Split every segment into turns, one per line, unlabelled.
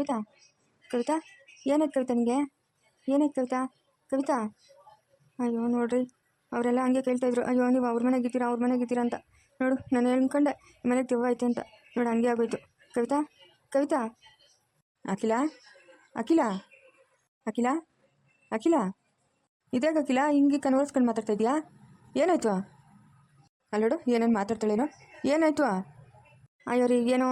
ಕವಿತಾ? ಕವಿತಾ? ಏನಾಯ್ತು ಕವಿತಾ ನಿಮಗೆ ಏನಾಯ್ತು ಕವಿತಾ? ಕವಿತಾ? ಅಯ್ಯೋ ನೋಡ್ರಿ, ಅವರೆಲ್ಲ ಹಂಗೆ ಕೇಳ್ತಾಯಿದ್ರು ಅಯ್ಯೋ, ನೀವು ಅವ್ರ ಮನೆಗೆ ಇದ್ದೀರಾ, ಅವ್ರ ಮನೆಗೆ ಇದ್ದೀರಾ ಅಂತ. ನೋಡು, ನಾನು ಹೇಳ್ಕೊಂಡೆ ಮನೆಗೆ ದೆವ್ವ ಐತೆ ಅಂತ. ನೋಡು, ಹಂಗೆ ಆಗೋಯ್ತು. ಕವಿತಾ? ಕವಿತಾ? ಅಖಿಲ? ಅಖಿಲ? ಅಖಿಲ? ಅಖಿಲ? ಇದೇ ಅಖಿಲ? ಹಿಂಗೆ ಕನ್ವರ್ಸ್ಕೊಂಡು ಮಾತಾಡ್ತಾ ಇದೆಯಾ ಏನಾಯ್ತು? ಅಲ್ಲೋಡು ಏನೇನು ಮಾತಾಡ್ತಾಳೇನೋ? ಏನಾಯ್ತು? ಅಯ್ಯೋ ರೀ, ಏನೋ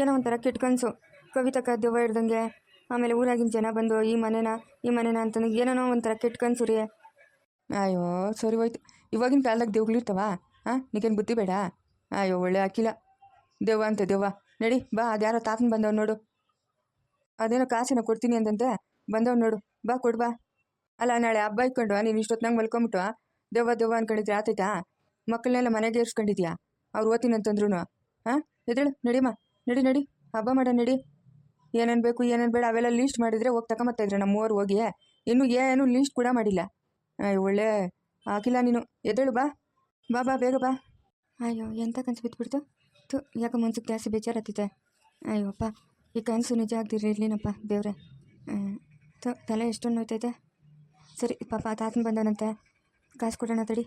ಏನೋ ಒಂಥರ ಕೆಟ್ಟ ಕನಸು. ಕವಿತಕ್ಕ ದೆವ್ವ ಹಿಡ್ದಂಗೆ ಆಮೇಲೆ ಊರಾಗಿನ ಜನ ಬಂದು, ಈ ಮನೆನ ಈ ಮನೆನ ಅಂತಂದು ಏನೇನೋ ಒಂಥರ ಕೆಟ್ಟ ಕನಸು ಅಯ್ಯೋ, ಸರಿ ಹೋಯ್ತು. ಇವಾಗಿನ ಕಾಲದಾಗ ದೇವ್ಗಳಿರ್ತಾವ ಹಾಂ ನೀಕೇನು ಬುದ್ಧಿ ಬೇಡ? ಅಯ್ಯೋ, ಒಳ್ಳೆ ಹಾಕಿಲ್ಲ ದೇವ ಅಂತ ದೆವ್ವ. ನಡಿ, ಬಾ, ಅದ್ಯಾರೋ ತಾತನ ಬಂದವ್ ನೋಡು. ಅದೇನೋ ಕಾಸಿನ ಕೊಡ್ತೀನಿ ಅಂತಂತೆ ಬಂದವ್ ನೋಡು. ಬಾ, ಕೊಡು, ಬಾ. ಅಲ್ಲ, ನಾಳೆ ಹಬ್ಬ ಇಟ್ಕೊಂಡು ನೀನು ಇಷ್ಟೊತ್ತಿನಾಗ ಮಲ್ಕೊಂಬಿಟ್ಟು ದೆವ್ವ ದೆವ್ವ ಅನ್ಕೊಂಡಿದ್ರೆ ಆತೈತಾ? ಮಕ್ಕಳನ್ನೆಲ್ಲ ಮನೆಗೆ ಇರ್ಸ್ಕೊಂಡಿದ್ಯಾ ಅವ್ರು ಓದ್ತೀನಿ ಅಂತಂದ್ರು ಹಾಂ ಎದ್ದೇಳು ನಡಿಮ್ಮ ನಡಿ ನಡಿ. ಹಬ್ಬ ಮಾಡ, ನಡಿ. ಏನೇನು ಬೇಕು, ಏನೇನು ಬೇಡ ಅವೆಲ್ಲ ಲೀಸ್ಟ್ ಮಾಡಿದರೆ ಹೋಗಿ ತಗೊಂಬತ್ತಾ ಇದ್ರೆ ನಮ್ಮ ಊರು ಹೋಗಿ. ಇನ್ನೂ ಏನು ಲೀಸ್ಟ್ ಕೂಡ ಮಾಡಿಲ್ಲ. ಒಳ್ಳೆ ಹಾಕಿಲ್ಲ ನೀನು. ಎದ್ದೇಳು, ಬಾ. ಬಾ ಬಾ, ಬೇಗ ಬಾ. ಅಯ್ಯೋ ಎಂಥ ಕನಸು ಬಿದ್ದುಬಿಡ್ತು ತು ಯಾಕೆ ಮನ್ಸಿಗೆ ಜಾಸ್ತಿ ಬೇಜಾರತ್ತಿದೆ ಅಯ್ಯೋಪ್ಪ ಈ ಕನಸು ನಿಜ ಆಗ್ದಿರಲಿನಪ್ಪ ದೇವ್ರೆ. ತು ತಲೆ ಎಷ್ಟೊಂದು ನೋಯ್ತೈತೆ. ಸರಿ, ಪಾಪ ತಾತನ ಬಂದವನಂತೆ ಕಾಸು ಕೊಡೋಣ, ತಡಿ.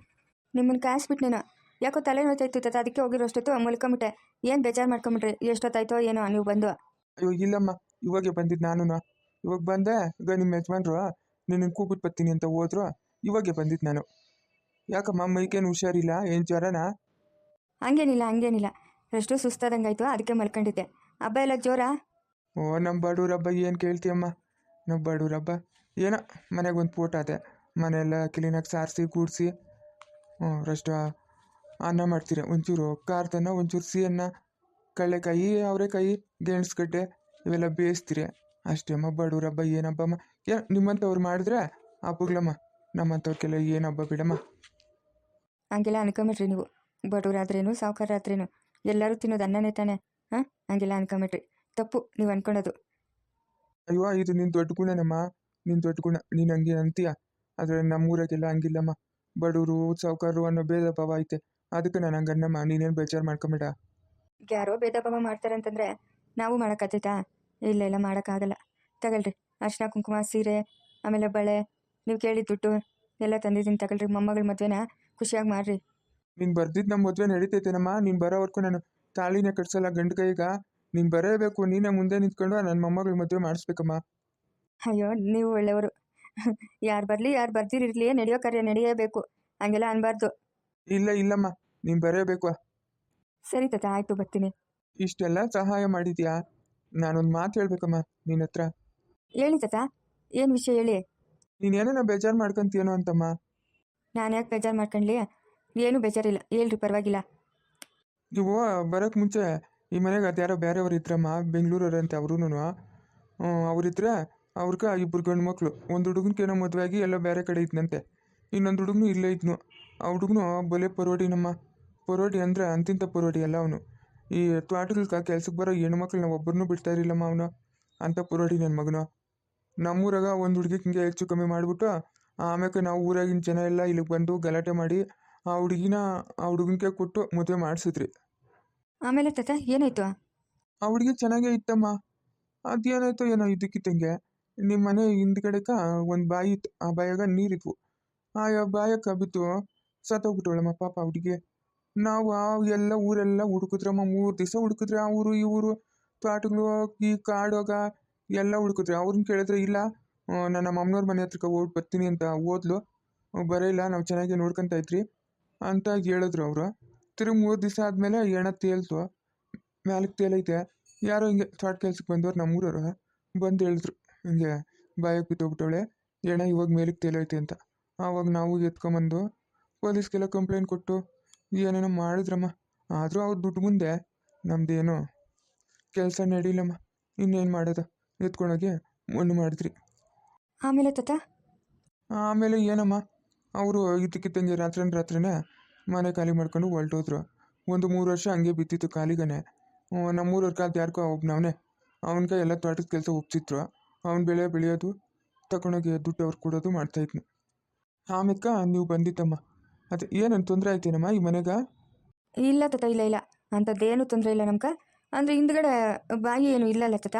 ನಿಮ್ಮನ್ನು ಕಾಸು ಬಿಟ್ನೇನೋ ಯಾಕೋ ತಲೆ ನೋಯ್ತಾಯ್ತು ತಾತ. ಅದಕ್ಕೆ ಹೋಗಿರೋ ಅಷ್ಟೊತ್ತು ಮಲ್ಕೊಂಬಿಟ್ಟೆ. ಏನು ಬೇಜಾರು ಮಾಡ್ಕೊಂಬಿಟ್ರಿ? ಎಷ್ಟೊತ್ತಾಯ್ತೋ ಏನೋ, ನೀವು ಬಂದು.
ಅಯ್ಯೋ ಇಲ್ಲಮ್ಮ ಇವಾಗೆ ಬಂದಿದ್ದು ನಾನು ಇವಾಗ ಬಂದೆ? ಈಗ ನಿಮ್ಮ ಯಜಮಾನ್ರು ನಿನ್ನ ಕೂಗ್ಬಿಟ್ಟು ಬರ್ತೀನಿ ಅಂತ ಹೋದ್ರು ಇವಾಗೆ ಬಂದಿದ್ದು ನಾನು. ಯಾಕಮ್ಮ ಮೈಕೇನು ಹುಷಾರಿಲ್ಲ? ಏನು ಜ್ವರನಾ?
ಹಂಗೇನಿಲ್ಲ ಹಂಗೇನಿಲ್ಲ. ಎಷ್ಟು ಸುಸ್ತಾದಂಗಾಯ್ತು ಅದಕ್ಕೆ ಮಲ್ಕೊಂಡಿದ್ದೆ. ಹಬ್ಬ ಎಲ್ಲ ಜೋರ?
ಓ ನಮ್ಮ ಬಡವ್ರಬ್ಬ ಏನು ಕೇಳ್ತೀಯಮ್ಮ? ನಮ್ಮ ಬಡವ್ರಬ್ಬ ಏನೋ ಮನೆಗೆ ಒಂದು ಫೋಟೋ ಅದೆ ಮನೆಯೆಲ್ಲ ಕ್ಲೀನಾಗಿ ಸಾರಿಸಿ ಕೂಡಿಸಿ. ಹ್ಞೂ ರಷ್ಟು ಅನ್ನ ಮಾಡ್ತೀರಿ? ಒಂಚೂರು ಖಾರದನ್ನ ಒಂಚೂರು ಸಿಹಿಯನ್ನ ಕಡಲೆಕಾಯಿ ಅವರೆಕಾಯಿ ಗೆಣಸ್ಗಡ್ಡೆ ಇವೆಲ್ಲ ಬೇಯಿಸ್ತೀರಿ. ಅಷ್ಟೇ ಅಮ್ಮ ಬಡವ್ರಬ್ಬ ಏನಬ್ಬಮ್ಮ? ಏ ನಿಮ್ಮಂಥವ್ರು ಮಾಡಿದ್ರೆ ಹಬ್ಬಗಳಮ್ಮ ನಮ್ಮಂಥವ್ರಿಗೆಲ್ಲ ಏನು ಹಬ್ಬ ಬಿಡಮ್ಮ?
ಹಂಗೆಲ್ಲ ಅನ್ಕೊಂಬಿಟ್ರಿ ನೀವು. ಬಡವರಾದ್ರೇನು ಸಾವುಕಾರಾದ್ರೇನು? ಎಲ್ಲರೂ ತಿನ್ನೋದು ಅನ್ನನೇ ತಾನೆ ಹಾಂ ಹಂಗೆಲ್ಲ ಅನ್ಕೊಂಬಿಟ್ರಿ. ತಪ್ಪು ನೀವು ಅನ್ಕೊಳೋದು
ಅಯ್ಯೋ ಇದು ನಿನ್ನ ದೊಡ್ಡ ಗುಣನಮ್ಮ. ನಿನ್ನ ದೊಡ್ಡ ಗುಣ ನೀನು ಹಂಗೆ ಅಂತೀಯ. ಆದರೆ ನಮ್ಮೂರಾಗೆಲ್ಲ ಹಂಗಿಲ್ಲಮ್ಮ. ಬಡವರು ಸಾವುಕಾರರು ಅನ್ನೋ ಭೇದ ಭಾವ ಐತೆ. ಅದಕ್ಕೆ ನಾನು ಹಂಗನ್ನಮ್ಮ ನೀನೇನು ಬೇಜಾರು ಮಾಡ್ಕೊಂಬೇಡ.
ಯಾರೋ ಭೇದ ಭಾವ ಮಾಡ್ತಾರೆ ಅಂತಂದ್ರೆ ನಾವು ಮಾಡೋಕ್ಕಾಗ್ತೈತಾ? ಇಲ್ಲ ಇಲ್ಲ ಮಾಡೋಕ್ಕಾಗಲ್ಲ. ತಗೊಳ್ರಿ. ಅರ್ಶಿನ ಕುಂಕುಮ ಸೀರೆ ಆಮೇಲೆ ಬಳೆ ನೀವು ಕೇಳಿದ ದುಡ್ಡು ಎಲ್ಲ ತಂದಿದ್ದೀನಿ ತಗೊಳ್ರಿ. ಮೊಮ್ಮಗಳ ಮದುವೆನ ಖುಷಿಯಾಗಿ ಮಾಡ್ರಿ.
ನೀನು ಬರ್ದಿದ್ದು ನಮ್ಮ ಮದುವೆ ನಡೀತೈತೇನಮ್ಮ? ನೀನು ಬರೋವರೆಗೂ ನಾನು ತಾಳಿನ ಕಟ್ಸಲ್ಲ ಗಂಡು ಕೈಗ. ನೀನು ಬರೇಬೇಕು ನೀನೇ ಮುಂದೆ ನಿಂತ್ಕೊಂಡು ನನ್ನ ಮೊಮ್ಮಗಳ ಮದುವೆ ಮಾಡಿಸ್ಬೇಕಮ್ಮ.
ಅಯ್ಯೋ ನೀವು ಒಳ್ಳೆಯವರು. ಯಾರು ಬರಲಿ ಯಾರು ಬರ್ದಿರಿರ್ಲಿ ನಡೆಯೋ ಕಾರ್ಯ ನಡೆಯಬೇಕು ಹಂಗೆಲ್ಲ ಅನ್ಬಾರ್ದು.
ಇಲ್ಲ ಇಲ್ಲಮ್ಮ. ನೀನು ಬರೇಬೇಕು.
ಸರಿ ತಾತ ಆಯಿತು ಬರ್ತೀನಿ.
ಇಷ್ಟೆಲ್ಲ ಸಹಾಯ ಮಾಡಿದ್ಯಾ? ನಾನೊಂದು ಮಾತು ಹೇಳ್ಬೇಕಮ್ಮ ನಿನ್ನ ಹತ್ರ.
ಹೇಳಿ ತಾತ ಏನು ವಿಷಯ ಹೇಳಿ?
ನೀನೇನೋ ಬೇಜಾರು ಮಾಡ್ಕೊಂತೀಯನೋ ಅಂತಮ್ಮ.
ನಾನು ಯಾಕೆ ಬೇಜಾರು ಮಾಡ್ಕೊಂಡ್ಲಿ? ಏನೂ ಬೇಜಾರಿಲ್ಲ ಹೇಳ್ರಿ ಪರವಾಗಿಲ್ಲ.
ನೀವು ಬರೋಕ್ಕೆ ಮುಂಚೆ ಈ ಮನೆಗೆ ಅದ್ಯಾರೋ ಬೇರೆಯವ್ರು ಇದ್ರಮ್ಮ ಬೆಂಗಳೂರವ್ರಂತೆ ಅವ್ರೂ ಅವರಿದ್ರೆ ಅವ್ರಿಗೆ ಇಬ್ಬರು ಗಂಡು ಮಕ್ಕಳು ಒಂದು ಹುಡುಗನಿಗೇನೋ ಮದುವೆ ಆಗಿ ಎಲ್ಲ ಬೇರೆ ಕಡೆ ಇದ್ನಂತೆ. ಇನ್ನೊಂದು ಹುಡುಗನು ಇಲ್ಲೇ ಇದ್ನು. ಆ ಹುಡುಗನು ಬಲೆ ಪರವಾಡಿನಮ್ಮ. ನಮ್ಮ ಪರೋಡಿ ಅಂದರೆ ಅಂತಿಂತ ಪರೋಡಿ ಅಲ್ಲ ಅವನು. ಈ ತ್ವಾಟಗಳ್ಗೆ ಕೆಲ್ಸಕ್ಕೆ ಬರೋ ಹೆಣ್ಣು ಹೆಣ್ಮಕ್ಳನ್ನ ಒಬ್ಬರನ್ನೂ ಬಿಡ್ತಾ ಇರಲಿಲ್ಲಮ್ಮ ಅವನು. ಅಂತ ಪರೋಡಿ ನನ್ನ ಮಗನ. ನಮ್ಮೂರಾಗ ಒಂದು ಹುಡುಗಿಗೆ ಹಿಂಗೆ ಹೆಚ್ಚು ಕಮ್ಮಿ ಮಾಡಿಬಿಟ್ಟು ಆಮೇಲೆ ನಾವು ಊರಾಗಿನ ಜನ ಎಲ್ಲ ಇಲ್ಲಿಗೆ ಬಂದು ಗಲಾಟೆ ಮಾಡಿ ಆ ಹುಡುಗಿನ ಆ ಹುಡುಗನಿಗೆ ಕೊಟ್ಟು ಮದುವೆ ಮಾಡಿಸಿದ್ರಿ.
ಆಮೇಲೆ ತಾತ ಏನಾಯ್ತು?
ಆ ಹುಡುಗಿ ಚೆನ್ನಾಗೇ ಇತ್ತಮ್ಮ. ಅದೇನಾಯ್ತೋ ಏನೋ ಇದಕ್ಕಿತ್ತಂಗೆ ನಿಮ್ಮ ಮನೆ ಹಿಂದ್ಗಡೆಕ ಒಂದು ಬಾಯಿ ಇತ್ತು. ಆ ಬಾಯಾಗ ನೀರಿತ್ತು ಆ ಬಾಯಕ್ಕೆ ಬಿದ್ದು ಸತ್ತೋಗ್ಬಿಟ್ಟವಳಮ್ಮ ಪಾಪ ಹುಡುಗಿ. ನಾವು ಆ ಎಲ್ಲ ಊರೆಲ್ಲ ಹುಡುಕಿದ್ರಮ್ಮ ಮೂರು ದಿವಸ ಹುಡುಕಿದ್ರೆ ಆ ಊರು, ಈ ಊರು ತೋಟಗಳು ಈ ಕಾಡೋಗ ಎಲ್ಲ ಹುಡುಕಿದ್ರೆ. ಅವ್ರನ್ನ ಕೇಳಿದ್ರೆ, ಇಲ್ಲ ನನ್ನ ಅಮ್ಮನವ್ರ ಮನೆ ಹತ್ರಕ್ಕೆ ಹೋಗಿ ಬರ್ತೀನಿ ಅಂತ ಓದ್ಲು ಬರೆಯಿಲ್ಲ ನಾವು ಚೆನ್ನಾಗಿ ನೋಡ್ಕೊಂತ ಇದ್ರಿ ಅಂತ ಹೇಳಿದ್ರು ಅವರು. ತಿರುಗಿ ಮೂರು ದಿವಸ ಆದಮೇಲೆ ಎಣ ತೇಲ್ತು. ಮ್ಯಾಲಕ್ಕೆ ತೇಲೈತೆ ಯಾರೋ ಹಿಂಗೆ ತೋಟ ಕೆಲ್ಸಕ್ಕೆ ಬಂದವ್ರು ನಮ್ಮೂರವ್ರು ಬಂದು ಹೇಳಿದ್ರು. ಹಿಂಗೆ ಬಾಯಕ್ಕೆ ಬಿದ್ದೋಗ್ಬಿಟ್ಟವಳೆ ಎಣ ಇವಾಗ ಮೇಲಕ್ಕೆ ತೇಲೈತೆ ಅಂತ. ಆವಾಗ ನಾವು ಎತ್ಕೊಂಬಂದು ಪೊಲೀಸ್ಗೆಲ್ಲ ಕಂಪ್ಲೇಂಟ್ ಕೊಟ್ಟು ಏನೇನೋ ಮಾಡಿದ್ರಮ್ಮ. ಆದರೂ ಅವ್ರ ದುಡ್ಡು ಮುಂದೆ ನಮ್ದೇನು ಕೆಲಸ ನಡೀಲಮ್ಮ. ಇನ್ನೇನು ಮಾಡೋದು? ಎತ್ಕೊಂಡೋಗಿ ಮಣ್ಣು ಮಾಡಿದ್ರಿ.
ಆಮೇಲೆ ತಾತ?
ಆಮೇಲೆ ಏನಮ್ಮ? ಅವರು ಇದ್ದಕ್ಕಿದ್ದಂಗೆ ರಾತ್ರಿ ರಾತ್ರಿನೇ ಮನೆ ಖಾಲಿ ಮಾಡ್ಕೊಂಡು ಹೊರಟೋದ್ರು. ಒಂದು ಮೂರು ವರ್ಷ ಹಂಗೆ ಬಿದ್ದಿತ್ತು ಖಾಲಿಗನೆ ನಮ್ಮೂರವ್ರ ಕಾಲದ ಯಾರಿಗೋ ಒಬ್ಬನವನೇ ಅವನಿಗೆ ಎಲ್ಲ ತೋಟದ ಕೆಲಸ ಒಪ್ಸಿದ್ರು. ಅವ್ನು ಬೆಳೆ ಬೆಳೆಯೋದು ತಗೊಂಡೋಗಿ ದುಡ್ಡು ಅವ್ರು ಕೊಡೋದು ಮಾಡ್ತಾಯಿದ್ನು ಆಮೇಕ ನೀವು ಬಂದಿತ್ತಮ್ಮ ಅದೇ ಏನೇನು ತೊಂದರೆ ಆಯ್ತೇನಮ್ಮ ಈ ಮನೆಗೆ?
ಇಲ್ಲ ತಾತ ಇಲ್ಲ ಇಲ್ಲ. ಅಂಥದ್ದೇನು ತೊಂದರೆ ಇಲ್ಲ ನಮ್ಗೆ. ಅಂದರೆ ಹಿಂದ್ಗಡೆ ಬಾಯಿ ಏನು ಇಲ್ಲಲ್ಲ ತತ?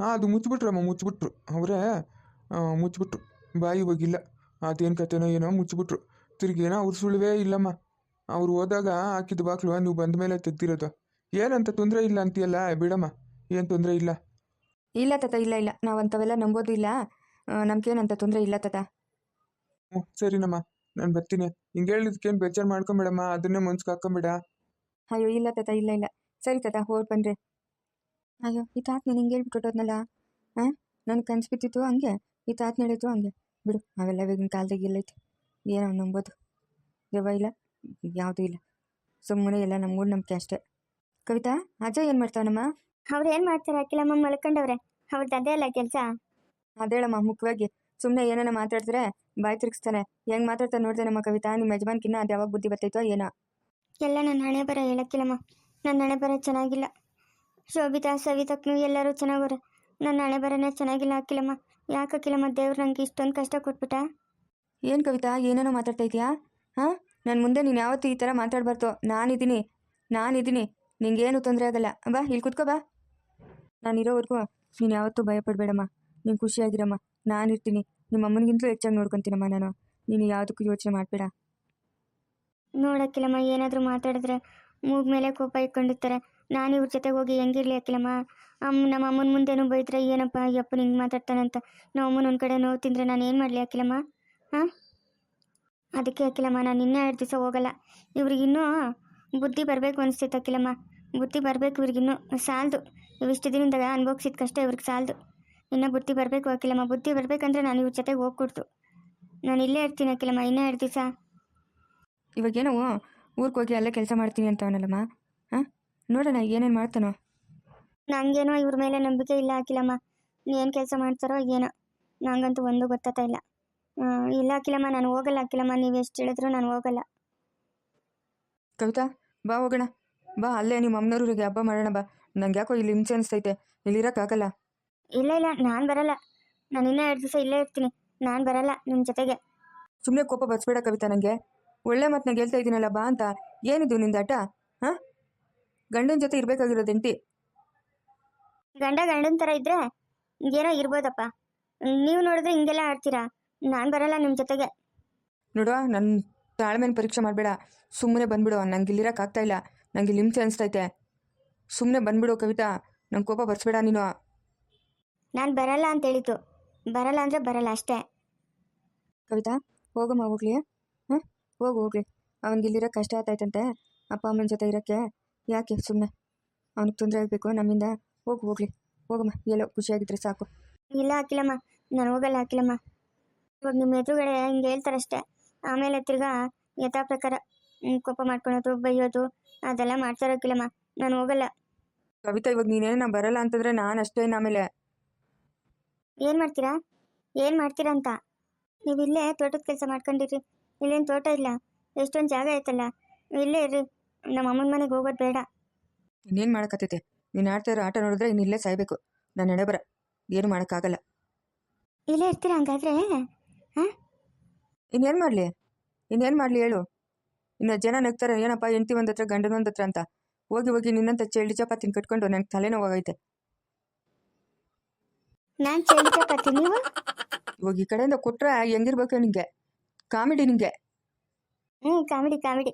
ಹಾಂ ಅದು ಮುಚ್ಚಿಬಿಟ್ರಮ್ಮ ಮುಚ್ಚಿಬಿಟ್ರು. ಅವರೇ ಮುಚ್ಚಿಬಿಟ್ರು. ಬಾಯಿ ಹೋಗಿಲ್ಲ ಅದೇನು ಕತೆನೋ ಏನೋ ಮುಚ್ಚಿಬಿಟ್ರು. ತಿರ್ಗಿ ಏನೋ ಅವ್ರ ಸುಳುವೇ ಇಲ್ಲಮ್ಮ. ಅವ್ರು ಹೋದಾಗ ಹಾಕಿದ ಬಾಕ್ಲು ನೀವು ಬಂದ ಮೇಲೆ ತೆಗ್ದಿರೋದು. ಏನಂತ ತೊಂದರೆ ಇಲ್ಲ ಅಂತೀಯಲ್ಲ ಬಿಡಮ್ಮ. ಏನು ತೊಂದರೆ ಇಲ್ಲ.
ಇಲ್ಲ ತತ ಇಲ್ಲ ಇಲ್ಲ. ನಾವು ಅಂಥವೆಲ್ಲ ನಂಬೋದಿಲ್ಲ ನಮ್ಗೇನಂತ ತೊಂದರೆ ಇಲ್ಲ ತಾತ.
ಹ್ಞೂ ಸರಿನಮ್ಮ. ನಾನು ಬರ್ತೀನಿ. ಹಿಂಗೆ ಹೇಳಿದ್ಕೇನು ಬೇಜಾರು ಮಾಡ್ಕೊಂಬೇಡಮ್ಮ ಅದನ್ನೇ ಮನ್ಸ್ಗೆ ಹಾಕೊಂಬೇಡ.
ಅಯ್ಯೋ ಇಲ್ಲ ತಾತ ಇಲ್ಲ ಇಲ್ಲ. ಸರಿ ತಾತ ಹೋಗಿ ಬಂದ್ರೆ. ಅಯ್ಯೋ ಈ ತಾತ ನೀನು ಹಿಂಗೆ ಹೇಳ್ಬಿಟ್ಟೋದ್ನಲ್ಲ ಹೊಟ್ಟೋದ್ನಲ್ಲ ಹಾಂ ನನಗೆ ಕನ್ಸು ಬಿದ್ದಿತ್ತು ಹಂಗೆ? ಈ ತಾತ ಹೇಳಿದ್ದು ಹಂಗೆ? ಬಿಡು ಅವೆಲ್ಲ ಬೇಗಿನ ಕಾಲದಾಗ ಎಲ್ಲೈತೆ. ಏನೋ ನಂಬೋದು. ಯಾವ ಇಲ್ಲ. ಯಾವುದೂ ಇಲ್ಲ. ಸುಮ್ಮನೆ ಎಲ್ಲ ನಮಗೂ ನಂಬಿಕೆ ಅಷ್ಟೇ. ಕವಿತಾ ಅಜಯ್ ಏನು ಮಾಡ್ತಾವನಮ್ಮ
ಅವ್ರು ಏನು ಮಾಡ್ತಾರೆ ಅಖಿಲಮ್ಮ ಮಲ್ಕೊಂಡವ್ರೆ? ಅವ್ರದ್ದು ಅದೇ ಅಲ್ಲ ಕೆಲಸ?
ಅದೇಳಮ್ಮ ಮುಖ್ಯವಾಗಿ. ಸುಮ್ಮನೆ ಏನೇನೋ ಮಾತಾಡ್ತಾರೆ ಬಾಯಿ ತಿರುಗಿಸ್ತಾನೆ. ಹೆಂಗ್ ಮಾತಾಡ್ತಾನೆ ನೋಡ್ದೆ ನಮ್ಮ ಕವಿತಾ? ನಿಮ್ಮ ಯಜಮಾನ್ಕಿನ್ನ ಅದು ಯಾವಾಗ ಬುದ್ಧಿ ಬರ್ತೈತೋ ಏನೋ?
ಎಲ್ಲ ನನ್ನ ಹಣೆ ಬರ ಹೇಳಕ್ಕಿಲ್ಲಮ್ಮ. ನನ್ನ ಹಣೆ ಬರ ಚೆನ್ನಾಗಿಲ್ಲ. ಶೋಭಿತಾ ಸವಿತಕ್ನು ಎಲ್ಲರೂ ಚೆನ್ನಾಗವ್ರೆ ನನ್ನ ಹಣೆ ಬರನೇ ಚೆನ್ನಾಗಿಲ್ಲ ಹಾಕಿಲ್ಲಮ್ಮ ಯಾಕೆ ಹಾಕಿಲ್ಲಮ್ಮ ದೇವ್ರು ನಂಗೆ ಇಷ್ಟೊಂದು ಕಷ್ಟ ಕೊಟ್ಬಿಟ್ಟ.
ಏನು ಕವಿತಾ ಏನೇನೋ ಮಾತಾಡ್ತಾ ಇದೆಯಾ? ಹಾಂ? ನನ್ನ ಮುಂದೆ ನೀನು ಯಾವತ್ತೂ ಈ ಥರ ಮಾತಾಡ್ಬಾರ್ದು. ನಾನಿದ್ದೀನಿ. ನಾನಿದ್ದೀನಿ. ನಿಂಗೇನು ತೊಂದರೆ ಆಗಲ್ಲ. ಬಾ ಇಲ್ಲಿ ಕುತ್ಕೋ ಬಾ. ನಾನಿರೋವರೆಗೂ ನೀನು ಯಾವತ್ತೂ ಭಯಪಡಬೇಡಮ್ಮ. ನೀನು ಖುಷಿಯಾಗಿರಮ್ಮ. ನಾನಿರ್ತೀನಿ. ನಿಮ್ಮ ಅಮ್ಮನಿಗಿಂತಲೂ ಹೆಚ್ಚಾಗಿ ನೋಡ್ಕೊತೀನಮ್ಮ ನಾನು. ನೀನು ಯಾವುದಕ್ಕೂ ಯೋಚನೆ ಮಾಡಬೇಡ.
ನೋಡಕ್ಕಿಲ್ಲಮ್ಮ, ಏನಾದರೂ ಮಾತಾಡಿದ್ರೆ ಮೂಗ್ ಮೇಲೆ ಕೋಪ ಇಟ್ಕೊಂಡಿರ್ತಾರೆ. ನಾನು ಇವ್ರ ಜೊತೆಗೆ ಹೋಗಿ ಹೆಂಗಿರ್ಲಿ ಅಕ್ಕಿಲಮ್ಮ ಅಮ್ಮ ನಮ್ಮ ಅಮ್ಮನ ಮುಂದೇನು ಬೈದ್ರೆ ಏನಪ್ಪ ಅಯ್ಯಪ್ಪ ಹಿಂಗೆ ಮಾತಾಡ್ತಾನಂತ? ನಮ್ಮ ಅಮ್ಮನ ಒಂದು ಕಡೆ ನೋವು ತಿಂದರೆ ನಾನು ಏನು ಮಾಡಲಿ ಅಕ್ಕಿಲಮ್ಮ ಹಾಂ? ಅದಕ್ಕೆ ಅಕ್ಕಿಲಮ್ಮ ನಾನು ಇನ್ನೂ ಎರಡು ದಿವಸ ಹೋಗಲ್ಲ. ಇವ್ರಿಗಿನ್ನೂ ಬುದ್ಧಿ ಬರಬೇಕು ಅನಿಸ್ತೈತೆ ಅಕ್ಕಿಲಮ್ಮ ಬುದ್ಧಿ ಬರಬೇಕು ಇವ್ರಿಗಿನ್ನೂ ಸಾಲದು. ಇವಿಷ್ಟು ದಿನದಾಗ ಅನುಭವಿಸಿದ ಕಷ್ಟ ಇವ್ರಿಗೆ ಸಾಲದು. ಇನ್ನೂ ಬುದ್ಧಿ ಬರಬೇಕು ಅಕ್ಕಿಲಮ್ಮ ಬುದ್ಧಿ ಬರಬೇಕಂದ್ರೆ ನಾನು ಇವ್ರ ಜೊತೆಗೆ ಹೋಗ್ಕೊಡ್ತು. ನಾನು ಇಲ್ಲೇ ಇರ್ತೀನಿ ಅಕ್ಕಿಲಮ್ಮ ಇನ್ನೂ ಎರಡು ದಿವಸ.
ಇವಾಗೇನೋ ಊರಿಗೆ ಹೋಗಿ ಅಲ್ಲೇ ಕೆಲಸ ಮಾಡ್ತೀನಿ ಅಂತವನಲ್ಲಮ್ಮ ಹಾಂ? ನೋಡೋಣ ಏನೇನು ಮಾಡ್ತಾನೋ.
ನಂಗೇನೋ ಇವ್ರ ಮೇಲೆ ನಂಬಿಕೆ ಇಲ್ಲ ಅಖಿಲಮ್ಮ. ಏನು ಕೆಲಸ ಮಾಡ್ತಾರೋ ಏನೋ. ನಂಗಂತೂ ಒಂದು ಗೊತ್ತಾಗ್ತಾ ಇಲ್ಲ. ಇಲ್ಲ ಅಖಿಲಮ್ಮ ನಾನು ಹೋಗಲ್ಲ ಅಖಿಲಮ್ಮ. ನೀವು ಎಷ್ಟು ಹೇಳಿದ್ರು ನಾನು ಹೋಗಲ್ಲ.
ಕವಿತಾ ಬಾ ಹೋಗೋಣ. ಬಾ ಅಲ್ಲೇ ನಿಮ್ಮ ಅಮ್ಮನವ್ರಿಗೆ ಹಬ್ಬ ಮಾಡೋಣ ಬಾ. ನಂಗೆ ಯಾಕೋ ಇಲ್ಲಿ ಹಿಂಸೆ ಅನಿಸ್ತೈತೆ. ಇಲ್ಲಿರೋಕ್ಕಾಗಲ್ಲ
ಇಲ್ಲ ಇಲ್ಲ ನಾನು ಬರಲ್ಲ. ನಾನು ಇನ್ನೂ ಎರಡು ದಿವಸ ಇಲ್ಲೇ ಇರ್ತೀನಿ. ನಾನು ಬರಲ್ಲ ನಿಮ್ಮ ಜೊತೆಗೆ.
ಸುಮ್ಮನೆ ಕೋಪ ಬರ್ಸ್ಬೇಡ ಕವಿತಾ ನನಗೆ ಒಳ್ಳೆ ಮಾತನ್ನ ಗೆಲ್ತಾ ಇದ್ದೀನಲ್ಲ ಬಾ ಅಂತ. ಏನಿದು ನಿಂದಾಟ ಹಾಂ? ಗಂಡನ ಜೊತೆ ಇರಬೇಕಾಗಿರೋದು ಎಂಟಿ
ಗಂಡ ಗಂಡನ ಥರ ಇದ್ರೆ ಏನೋ ಇರ್ಬೋದಪ್ಪ. ನೀವು ನೋಡಿದ್ರೆ ಹಿಂಗೆಲ್ಲ ಆಡ್ತೀರಾ? ನಾನು ಬರಲ್ಲ ನಿಮ್ಮ ಜೊತೆಗೆ.
ನೋಡುವ ನನ್ನ ತಾಳ್ಮೆನ ಪರೀಕ್ಷೆ ಮಾಡಬೇಡ. ಸುಮ್ಮನೆ ಬಂದ್ಬಿಡು ನಂಗೆ ಇಲ್ಲಿರೋಕ್ಕಾಗ್ತಾ ಇಲ್ಲ. ನಂಗೆ ಇಲ್ಲಿ ಹಿಂಸೆ ಅನಿಸ್ತೈತೆ. ಸುಮ್ಮನೆ ಬಂದ್ಬಿಡು ಕವಿತಾ. ನಂಗೆ ಕೋಪ ಬರ್ಸ್ಬೇಡ ನೀನು.
ನಾನು ಬರಲ್ಲ ಅಂತ ಹೇಳಿತು ಬರಲ್ಲ ಅಂದರೆ ಬರಲ್ಲ ಅಷ್ಟೇ.
ಕವಿತಾ ಹೋಗಮ್ಮ ಹೋಗ್ಲಿ ಹಾಂ? ಹೋಗು ಹೋಗ್ಲಿ. ಅವನಿಗೆ ಇಲ್ಲಿರೋ ಕಷ್ಟ ಆಗ್ತಾಯ್ತಂತೆ ಅಪ್ಪ ಅಮ್ಮನ ಜೊತೆ ಇರೋಕ್ಕೆ ಯಾಕೆ ಸುಮ್ಮನೆ ಅವನಿಗೆ ತೊಂದರೆ ಆಗಬೇಕು ನಮ್ಮಿಂದ ಹೋಗು ಹೋಗ್ಲಿ. ಹೋಗಮ್ಮ ಎಲ್ಲೋ ಖುಷಿಯಾಗಿದ್ರೆ ಸಾಕು.
ಇಲ್ಲ ಹಾಕಿಲ್ಲಮ್ಮ ನಾನು ಹೋಗಲ್ಲ ಹಾಕಿಲ್ಲಮ್ಮ ಇವಾಗ ನಿಮ್ಮ ಎದುರುಗಡೆ ಹಿಂಗೆ ಹೇಳ್ತಾರಷ್ಟೇ. ಆಮೇಲೆ ತಿರ್ಗಾ ಯಥಾ ಪ್ರಕಾರ ಹ್ಮ್, ಕೋಪ ಮಾಡ್ಕೊಳೋದು ಬೈಯೋದು ಅದೆಲ್ಲ ಮಾಡ್ತಾರೆ ಅಖಿಲಮ್ಮ. ನಾನು ಹೋಗಲ್ಲ.
ಕವಿತಾ ಇವಾಗ ನೀನೇನ ಬರಲ್ಲ ಅಂತಂದ್ರೆ ನಾನು ಅಷ್ಟೇ ಆಮೇಲೆ
ಏನು ಮಾಡ್ತೀರಾ? ಏನ್ ಮಾಡ್ತೀರಾ ಅಂತ ನೀವು ಇಲ್ಲೇ ತೋಟದ ಕೆಲಸ ಮಾಡ್ಕೊಂಡಿರಿ. ಇಲ್ಲೇನು ತೋಟ ಇಲ್ಲ. ಎಷ್ಟೊಂದು ಜಾಗ ಐತಲ್ಲ ಇಲ್ಲೇ ಇರ್ರಿ. ನಮ್ಮ ಅಮ್ಮನ ಮನೆಗೆ ಹೋಗೋದು ಬೇಡ.
ಇನ್ನೇನು ಮಾಡೋಕ್ಕತ್ತೈತೆ ನೀನು ಆಡ್ತಾ ಇರೋ ಆಟ ನೋಡಿದ್ರೆ ಇನ್ನು ಇಲ್ಲೇ ಸಾಯ್ಬೇಕು. ನಾನು ನಡೆ ಬರ. ಏನು ಮಾಡೋಕ್ಕಾಗಲ್ಲ.
ಇಲ್ಲೇ ಇರ್ತೀರಾ ಹಂಗಾದ್ರೆ? ಹಾಂ?
ಇನ್ನೇನು ಮಾಡಲಿ? ಇನ್ನೇನು ಮಾಡಲಿ ಹೇಳು. ಇನ್ನು ಜನ ನಗ್ತಾರೆ. ಏನಪ್ಪ ಹೆಂಡ್ತಿ ಒಂದತ್ರ ಹತ್ರ ಗಂಡನ ಒಂದತ್ರ ಹತ್ರ ಅಂತ. ಹೋಗಿ ಹೋಗಿ ನಿನ್ನಂತ ಚೆಳ್ಳಿ ಚಪಾತಿನ ಕಟ್ಕೊಂಡು ನನಗೆ ತಲೆನೋವಾಗೈತೆ.
ನಾನು ಚೇಂಜ್ ಚಪಾತಿ ನೀವು?
ಇವಾಗ ಈ ಕಡೆಯಿಂದ ಕೊಟ್ರೆ ಹೆಂಗಿರ್ಬೇಕು ನಿಂಗೆ? ಕಾಮಿಡಿ ನಿಂಗೆ?
ಹ್ಞೂ ಕಾಮಿಡಿ ಕಾಮಿಡಿ.